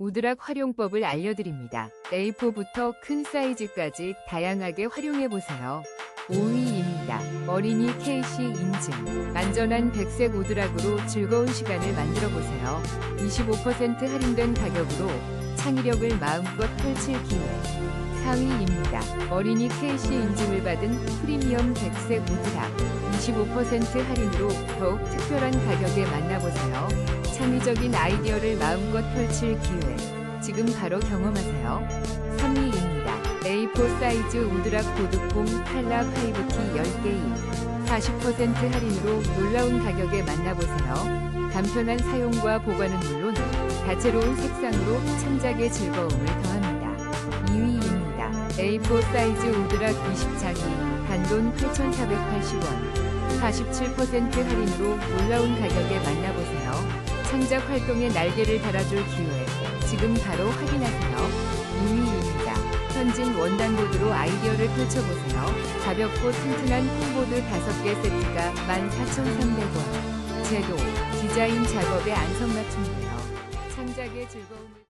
우드락 활용법을 알려드립니다. A4부터 큰 사이즈까지 다양하게 활용해보세요. 5위입니다. 어린이 KC 인증. 안전한 백색 우드락으로 즐거운 시간을 만들어보세요. 25% 할인된 가격으로 창의력을 마음껏 펼칠 기회. 4위입니다. 어린이 KC 인증을 받은 프리미엄 백색 우드락. 25% 할인으로 더욱 특별한 가격에 만나보세요. 창의적인 아이디어를 마음껏 펼칠 기회. 지금 바로 경험하세요. 3위입니다. A4 사이즈 우드락 보드폼 칼라 파이브키 10개임. 40% 할인으로 놀라운 가격에 만나보세요. 간편한 사용과 보관은 물론 다채로운 색상으로 창작의 즐거움을 더합니다. 2위입니다. A4 사이즈 우드락 20장이 단돈 8,480원. 47% 할인으로 놀라운 가격에 만나보세요. 창작 활동에 날개를 달아줄 기회. 지금 바로 확인하세요. 2위입니다. 현진 원단보드로 아이디어를 펼쳐보세요. 가볍고 튼튼한 홈보드 5개 세트가 14,300원. 제도, 디자인 작업에 안성맞춤이에요. 창작의 즐거움을